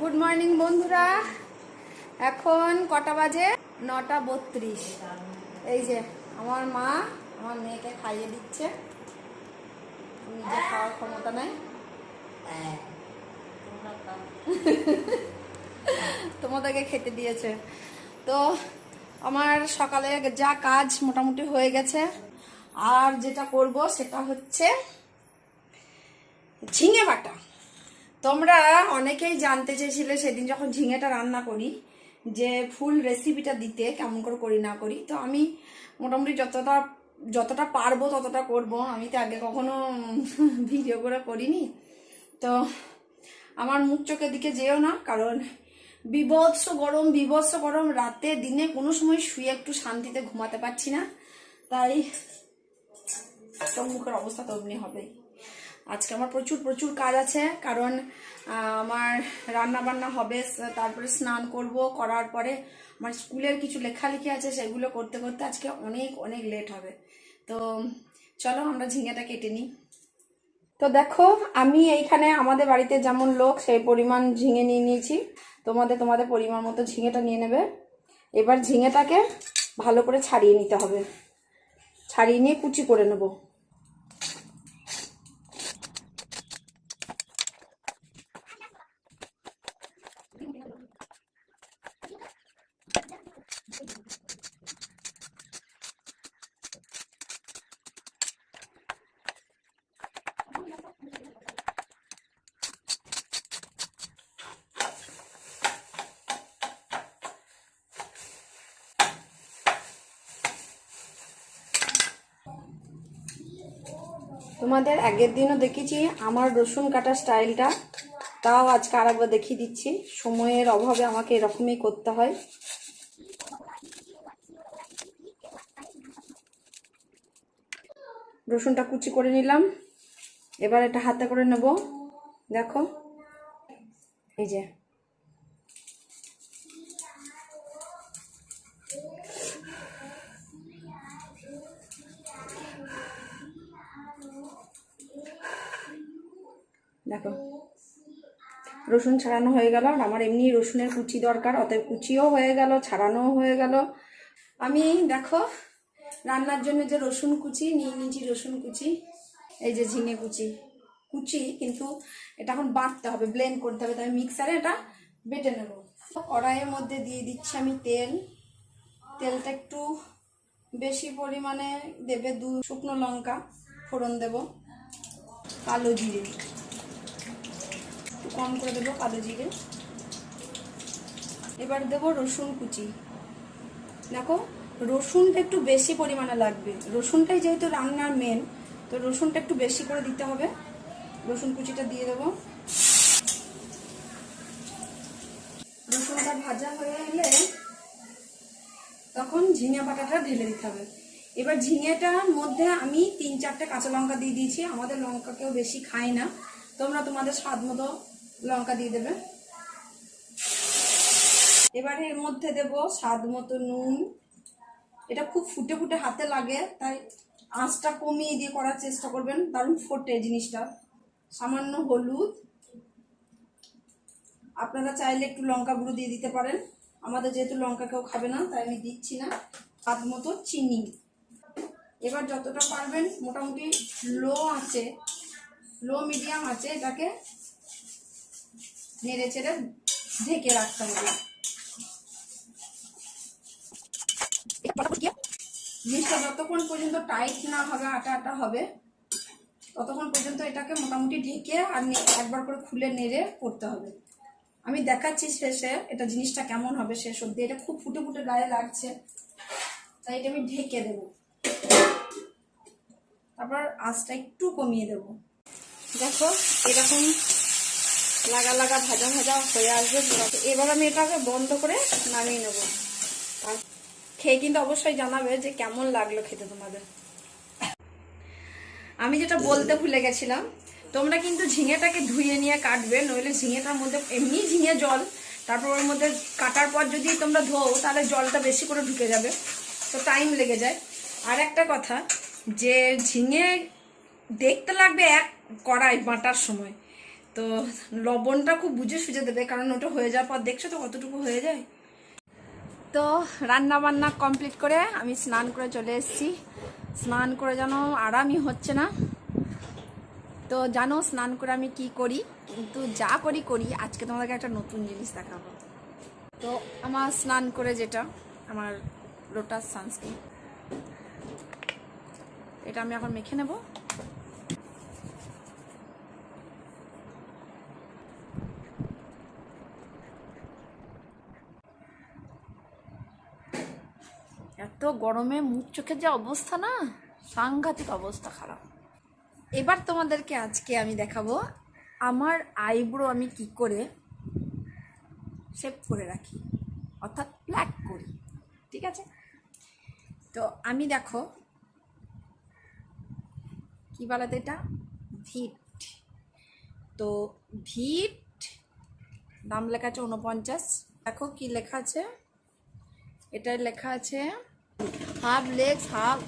Good morning বন্ধুরা। এখন কটা বাজে? নটা বত্রিশ। এই যে, আমার মা আমার মেয়েকে খাইয়ে দিচ্ছে। নিজে খাওয়ার ক্ষমতা নাই। তোমাদেরকে খেতে দিয়েছে। তো আমার সকালে যা কাজ মোটামুটি হয়ে গেছে। আর যেটা করব সেটা হচ্ছে ঝিঙে বাটা। তোমরা অনেকেই জানতে চেয়েছিলে সেদিন যখন ঝিঙেটা রান্না করি, যে ফুল রেসিপিটা দিতে কেমন করে করি, না করি। তো আমি মোটামুটি যতটা যতটা পারব ততটা করব। আমি তো আগে কখনো ভিডিও করে করিনি। তো আমার মুখ চোখের দিকে যেও না, কারণ বিভৎস গরম বিভৎস গরম। রাতে, দিনে কোনো সময় শুয়ে একটু শান্তিতে ঘুমাতে পারছি না। তাই মুখের অবস্থা তো অমনি হবেই। আজকে আমার প্রচুর প্রচুর কাজ আছে, কারণ আমার রান্না বান্না হবে তারপরে স্নান করব, করার পরে আমার স্কুলের কিছু লেখালেখি আছে, সেগুলো করতে করতে আজকে অনেক অনেক লেট হবে। তো, চলো আমরা ঝিঙেটা কেটে নিই। তো দেখো, আমি এইখানে আমাদের বাড়িতে যেমন লোক, সেই পরিমাণ ঝিঙে নিয়ে নিয়েছি। তোমাদের তোমাদের পরিমাণ মতো ঝিঙেটা নিয়ে নেবে। এবার ঝিঙেটাকে ভালো করে ছাড়িয়ে নিতে হবে। ছাড়িয়ে নিয়ে কুচি করে নেব। তোমাদের আগের দিনও দেখেছি, আমার রসুন কাটার স্টাইলটা। তাও আজকে আরেকবার দেখিয়ে দিচ্ছি। সময়ের অভাবে আমাকে এরকমই করতে হয়। রসুনটা কুচি করে নিলাম। এবার এটা হাতে করে নেব। দেখো। এই যে দেখো। রসুন ছাড়ানো হয়ে গেল। আর আমার এমনি রসুনের কুচি দরকার, অতএব কুচিও হয়ে গেল, ছাড়ানোও হয়ে গেল। আমি দেখো, রান্নার জন্য যে রসুন কুচি, নিয়ে নিয়েছি রসুন কুচি, এই যে ঝিঙে কুচি। কুচি কিন্তু এটা এখন বাটতে হবে ব্লেন্ড করতে হবে, তাই মিক্সারে এটা বেটে নেব। কড়াইয়ের মধ্যে দিয়ে দিচ্ছি আমি তেল। তেলটা একটু বেশি পরিমাণে দেবে, দু শুকনো লঙ্কা ফোড়ন দেব। কালো জিরে কম করে দেবো কালো জিরে। এবার দেবো রসুন কুচি। দেখো, রসুনটা একটু বেশি পরিমাণে লাগবে। রসুনটাই যেহেতু রান্নার মেন তো রসুনটা একটু বেশি করে দিতে হবে। রসুন কুচিটা দিয়ে দেবো। রসুনটা ভাজা হয়ে এলে তখন ঝিঙে বাটাটা ঢেলে দিতে হবে। এবার ঝিঙেটার মধ্যে আমি তিন চারটে কাঁচা লঙ্কা দিয়ে দিয়েছি। আমাদের লঙ্কা কেউ বেশি খায় না। তোমরা তোমাদের স্বাদ মতো লঙ্কা দিয়ে দেবে। এবার এর মধ্যে দেব স্বাদ মতো নুন। এটা খুব ফুটে ফুটে হাতে লাগে, তাই আঁচটা কমিয়ে দিয়ে করার চেষ্টা করবেন। দারুণ ফোটে জিনিসটা। সামান্য হলুদ। আপনারা চাইলে একটু লঙ্কা গুঁড়ো দিয়ে দিতে পারেন। আমাদের যেহেতু লঙ্কা কেউ খাবে না, তাই আমি দিচ্ছি না। স্বাদ মতো চিনি। এবার যতটা পারবেন, মোটামুটি লো আছে, লো মিডিয়াম আছে, এটাকে নেড়ে চেড়ে ঢেকে রাখতে হবে। জিনিসটা যতক্ষণ পর্যন্ত টাইট না হবে আটা আটা হবে, ততক্ষণ পর্যন্ত এটাকে মোটামুটি ঢেকে আর একবার করে খুলে নেড়ে করতে হবে। আমি দেখাচ্ছি শেষে এটা জিনিসটা কেমন হবে শেষ অব্দি এটা খুব ফুটে ফুটে গায়ে লাগছে, তাই এটা আমি ঢেকে দেবো। তারপর আঁচটা একটু কমিয়ে দেব। দেখো, এরকম লাগা লাগা ভাজা ভাজা হয়ে আসবে। এবার আমি এটাকে বন্ধ করে নামিয়ে নেব। আর খেয়ে কিন্তু অবশ্যই জানাবে যে কেমন লাগল খেতে তোমাদের। আমি যেটা বলতে ভুলে গেছিলাম, তোমরা কিন্তু ঝিঙেটাকে ধুয়ে নিয়ে কাটবে, নইলে ঝিঙেটার মধ্যে এমনি ঝিঙে জল, তারপর ওর মধ্যে কাটার পর যদি তোমরা ধোও, তাহলে জলটা বেশি করে ঢুকে যাবে। তো টাইম লেগে যায়। আর একটা কথা, যে ঝিঙে দেখতে লাগবে এক কড়াই বাটার সময়। তো লবণটা খুব বুঝে সুঝে দেবে, কারণ ওটা হয়ে যাওয়ার পর দেখছ তো কতটুকু হয়ে যায়? তো রান্না বান্না কমপ্লিট করে আমি স্নান করে চলে এসেছি। স্নান করে যেন আরামই হচ্ছে না। তো জানো স্নান করে আমি কি করি? কিন্তু যা করি করি। আজকে তোমাদেরকে একটা নতুন জিনিস দেখাবো। তো আমার স্নান করে যেটা, আমার লোটাস সানস্ক্রিন এটা আমি এখন মেখে নেব। এত গরমে মুখ চোখের যে অবস্থা না? সাংঘাতিক অবস্থা খারাপ। এবার তোমাদেরকে আজকে আমি দেখাবো আমার আইব্রো আমি কি করে শেপ করে রাখি, অর্থাৎ ব্ল্যাক করি, ঠিক আছে? তো আমি দেখো, কি বলাতে এটা? ভিট। তো ভিট দাম লেখা আছে উনপঞ্চাশ দেখো কি লেখা আছে? এটা লেখা আছে half legs, half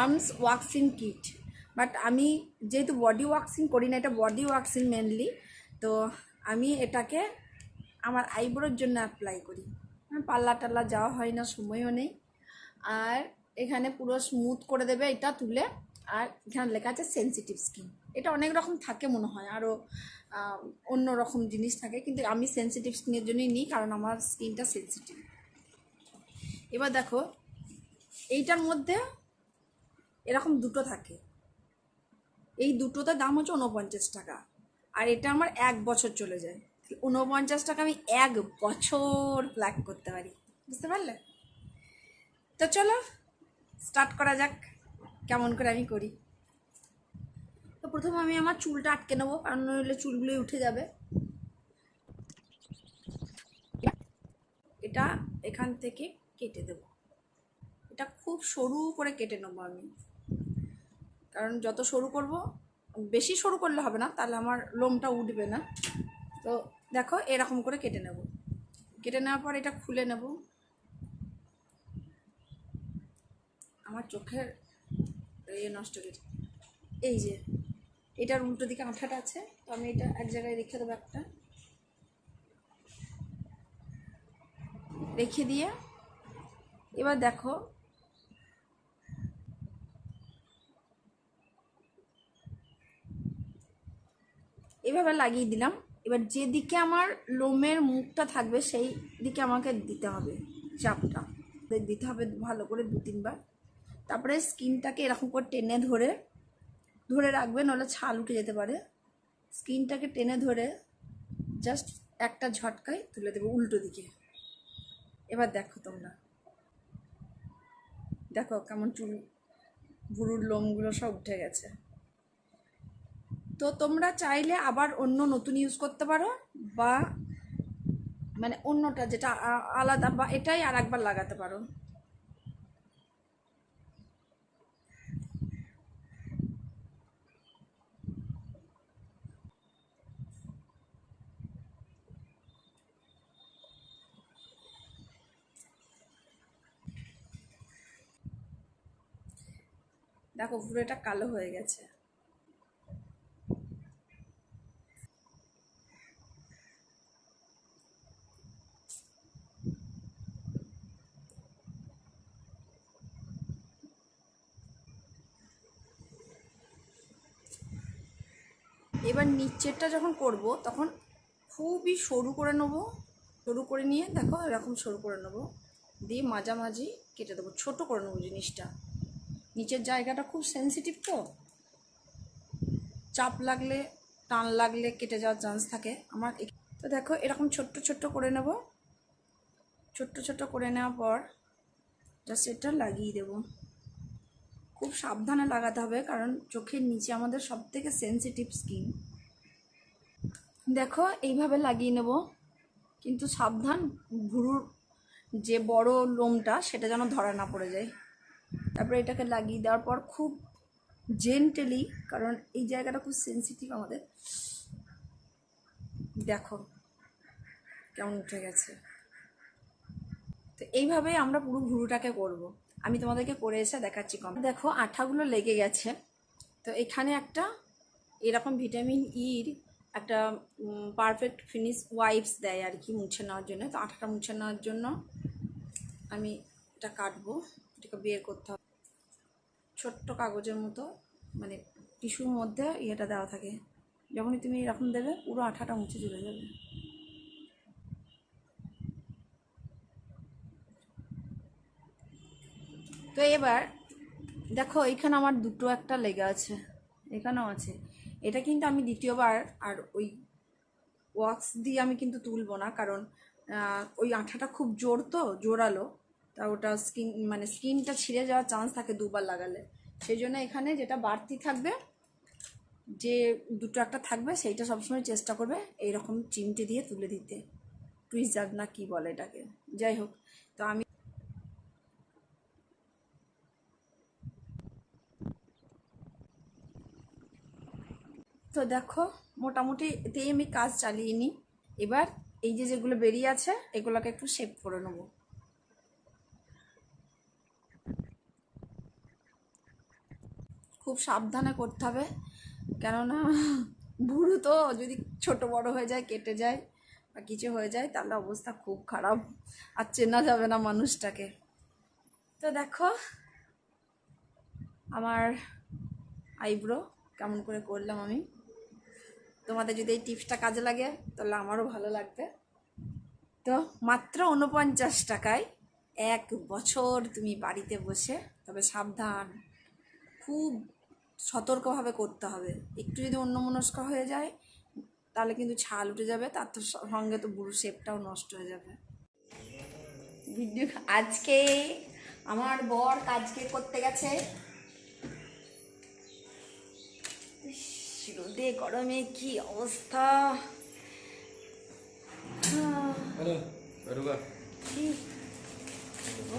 arms waxing kit. But আমি যেহেতু বডি ওয়াক্সিং করি না, এটা বডি ওয়াক্সিং মেনলি তো আমি এটাকে আমার আইব্রোর জন্য অ্যাপ্লাই করি। পাল্লা টাল্লা যাওয়া হয় না, সময়ও নেই। আর এখানে পুরো স্মুথ করে দেবে এটা তুলে। আর এখানে লেখা আছে সেন্সিটিভ স্কিন এটা অনেক রকম থাকে মনে হয় আরও অন্য রকম জিনিস থাকে, কিন্তু আমি সেন্সিটিভ স্কিনের জন্যই নিই, কারণ আমার স্কিনটা সেন্সিটিভ এবার দেখো এইটার মধ্যে এরকম দুটো থাকে। এই দুটোতে দাম হচ্ছে উনপঞ্চাশ টাকা। আর এটা আমার এক বছর চলে যায়। উনপঞ্চাশ টাকা আমি এক বছর ব্ল্যাক করতে পারি। বুঝতে পারলে? তো চলো স্টার্ট করা যাক। কেমন করে আমি করি? তো প্রথমে আমি আমার চুলটা আটকে নেব, কারণ নইলে চুলগুলোই উঠে যাবে। এটা এখান থেকে কেটে দেব। এটা খুব সরু করে কেটে নেব আমি। কারণ যত সরু করব, বেশি সরু করলে হবে না, তাহলে আমার লোমটা উঠবে না। তো দেখো, এরকম করে কেটে নেব। কেটে নেওয়ার পর এটা খুলে নেব। আমার চোখের ইয়ে নষ্ট গেছে। এই যে, এটার উল্টো দিকে আঠাটা আছে, তো আমি এটা এক জায়গায় রেখে দেবো একটা। রেখে দিয়ে, এবার দেখো এভাবে লাগিয়ে দিলাম। এবার যেদিকে আমার লোমের মুখটা থাকবে, সেই দিকে আমাকে দিতে হবে চাপটা। দিতে হবে ভালো করে দু তিনবার। তারপরে স্কিনটাকে এরকম করে টেনে ধরে ধরে রাখবে নাহলে ছাল উঠে যেতে পারে। স্কিনটাকে টেনে ধরে জাস্ট একটা ঝটকায় তুলে দেবে উল্টো দিকে। এবার দেখো তোমরা। দেখো কেমন চুল, ভুরুর লোমগুলো সব উঠে গেছে। তো তোমরা চাইলে আবার অন্য নতুন ইউজ করতে পারো বা মানে অন্যটা যেটা আলাদা বা এটাই আর একবার লাগাতে পারো। দেখো পুরোটা কালো হয়ে গেছে। এবার নিচেরটা যখন করব, তখন খুবই সরু করে নেব। সরু করে নিয়ে দেখো এরকম সরু করে নেব। দিয়ে মাঝামাঝি কেটে দেবো, ছোট করে নেব জিনিসটা। নিচের জায়গাটা খুব সেন্সিটিভ তো। চাপ লাগলে, টান লাগলে কেটে যাওয়ার চান্স থাকে। আমার তো দেখো এরকম ছোট্ট ছোট্ট করে নেব। ছোট্ট ছোট্ট করে নেওয়ার পর জাস্ট এটা লাগিয়ে দেবো। খুব সাবধানে লাগাতে হবে, কারণ চোখের নিচে আমাদের সব থেকে সেন্সিটিভ স্কিন দেখো, এইভাবে লাগিয়ে নেব। কিন্তু সাবধান, ভুরুর যে বড় লোমটা, সেটা যেন ধরা না পড়ে যায়। তারপরে এটাকে লাগিয়ে দেওয়ার পর খুব জেন্টেলি কারণ এই জায়গাটা খুব সেন্সিটিভ আমাদের। দেখো, কেমন উঠে গেছে। তো এইভাবেই আমরা পুরো ভুরুটাকে করব। আমি তোমাদেরকে করে এসে দেখাচ্ছি কম। দেখো, আঠাগুলো লেগে গেছে। তো এখানে একটা এরকম ভিটামিন ইর একটা পারফেক্ট ফিনিশ ওয়াইপস দেয় আর কি মুছে নেওয়ার জন্য। তো আঠাটা মুছে নেওয়ার জন্য আমি এটা কাটবো। এটাকে বের করতে হবে। ছোট্ট কাগজের মতো মানে টিস্যুর মধ্যে ইয়েটা দেওয়া থাকে। যখনই তুমি এরকম দেবে, পুরো আঠাটা মুছে চলে যাবে। তো এবার দেখো, এখানে আমার দুটো একটা লেগে আছে, এখানেও আছে। এটা কিন্তু আমি দ্বিতীয়বার আর ওই ওয়াক্স দিয়ে আমি কিন্তু তুলবো না, কারণ ওই আঠাটা খুব জোর তো, জোরালো। তা ওটা স্কিন মানে স্কিনটা ছিঁড়ে যাওয়ার চান্স থাকে দুবার লাগালে। সেই জন্য এখানে যেটা বাড়তি থাকবে, যে দুটো একটা থাকবে, সেইটা সবসময় চেষ্টা করবে এইরকম চিমটে দিয়ে তুলে দিতে। টুইজার না কি বলে এটাকে। যাই হোক, তো আমি তো দেখো, মোটামুটি এতেই আমি কাজ চালিয়ে নিই। এবার এই যে যেগুলো বেরিয়ে আছে, এগুলোকে একটু শেপ করে নেব। খুব সাবধানে করতে হবে, কেননা বুড়ো তো, যদি ছোট বড় হয়ে যায়, কেটে যায় বা কিছু হয়ে যায়, তাহলে অবস্থা খুব খারাপ আর চেনা যাবে না মানুষটাকে। তো দেখো, আমার আইব্রো কেমন করে করলাম আমি। তোমাদের যদি এই টিপসটা কাজে লাগে, তাহলে আমারও ভালো লাগবে। তো মাত্র উনপঞ্চাশ টাকায় এক বছর তুমি বাড়িতে বসে, তবে সাবধান, খুব সতর্কভাবে করতে হবে। একটু যদি অন্যমনস্ক হয়ে যায়, তাহলে কিন্তু ছাল উঠে যাবে, তার তো সঙ্গে তো বুড়ো শেপটাও নষ্ট হয়ে যাবে। ভিডিও আজকে আমার বর কাজকে করতে গেছে। রোদে গরমে কি অবস্থা?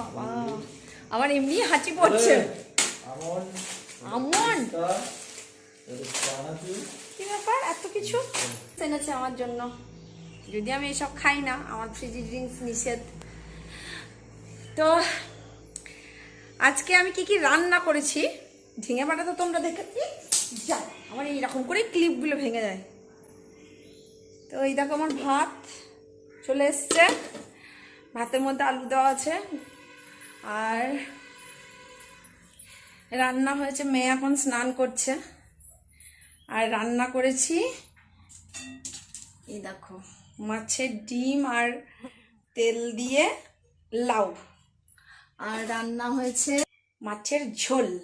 বাবা। আমার এমনি হাঁচি পড়ছে। Amon. আমন। Kita. Dari sana tuh. কি ব্যাপার? এত কিছু? এনেছে আমার জন্য। যদি আমি এসব খাই না আমার ফ্রিজি ড্রিঙ্কস নিষেধ। তো আজকে আমি কি কি রান্না করেছি? ঝিঙে বাটা তো তোমরা দেখেছি যা, আমার এইরকম করে ক্লিপগুলো ভেঙে যায়। তো এই দেখো আমার ভাত চলে এসছে। ভাতের মধ্যে আলু দেওয়া আছে। আর রান্না হয়েছে, মেয়ে এখন স্নান করছে। আর রান্না করেছি, এই দেখো, মাছের ডিম আর তেল দিয়ে লাউ। আর রান্না হয়েছে মাছের ঝোল।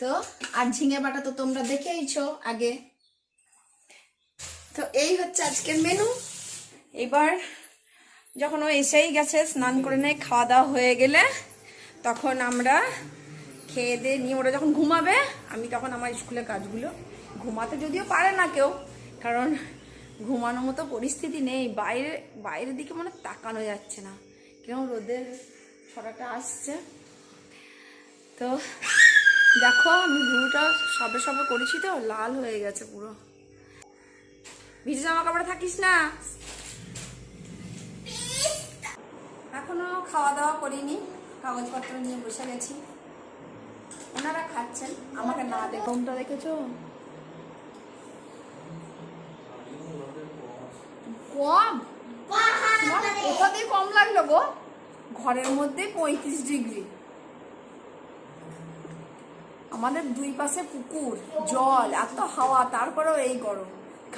তো আর ঝিঙে বাটা তো তোমরা দেখেইছো আগে। তো এই হচ্ছে আজকের মেনু এবার যখন ও এসেই গেছে স্নান করে নেয় খাওয়া দাওয়া হয়ে গেলে, তখন আমরা খেয়ে দিয়ে নিয়ে ওরা যখন ঘুমাবে, আমি তখন আমার স্কুলের কাজগুলো ঘুমাতে যদিও পারে না কেউ, কারণ ঘুমানোর মতো পরিস্থিতি নেই। বাইরে, বাইরের দিকে মানে তাকানো যাচ্ছে না। কীরকম রোদের ছটাটা আসছে। তো দেখো আমি ভিউটা সবে সবে করেছি তো লাল হয়ে গেছে পুরো। ভিজে জামা কাপড়ে থাকিস না? এখনও খাওয়া দাওয়া করিনি কাগজপত্র নিয়ে বসে গেছি। ওনারা খাচ্ছেন আমাকে না দেখে। ঘুমটা দেখেছ? কম? কোথা দিয়ে কম লাগল গো? ঘরের মধ্যে পঁয়ত্রিশ ডিগ্রি। আমাদের দুই পাশে পুকুর, জল, এত হাওয়া, তারপরেও এই গরম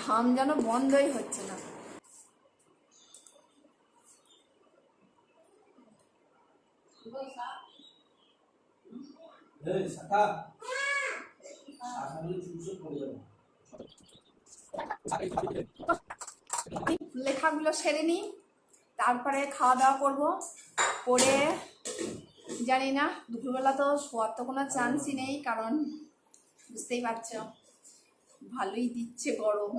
ঘাম যেন বন্ধই হচ্ছে না. লেখাগুলো সেরে নিই, তারপরে খাওয়া দাওয়া করব, করে জানি না দুপুরবেলা তো শোয়ার তো কোনো চান্সই নেই, কারণ বুঝতেই পারছ, ভালোই দিচ্ছে গরম।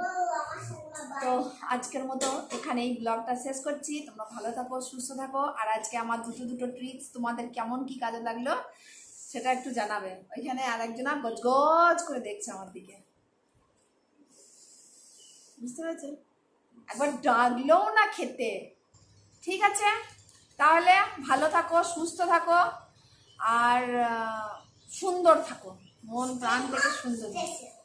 তো আজকের মতো এখানে এই ব্লগটা শেষ করছি, তোমরা ভালো থাকো, সুস্থ থাকো, আর আজকে আমার দুটো দুটো ট্রিক্স তোমাদের কেমন কি কাজে লাগল সেটা একটু জানাবে। ওইখানে আর একজনা গজগজ করে দেখছে আমার দিকে। বুঝতে পেরেছ? একবার ডাকলেও না খেতে। ঠিক আছে? তাহলে ভালো থাকো সুস্থ থাকো আর সুন্দর থাকো মন প্রাণ থেকে সুন্দর থাকো।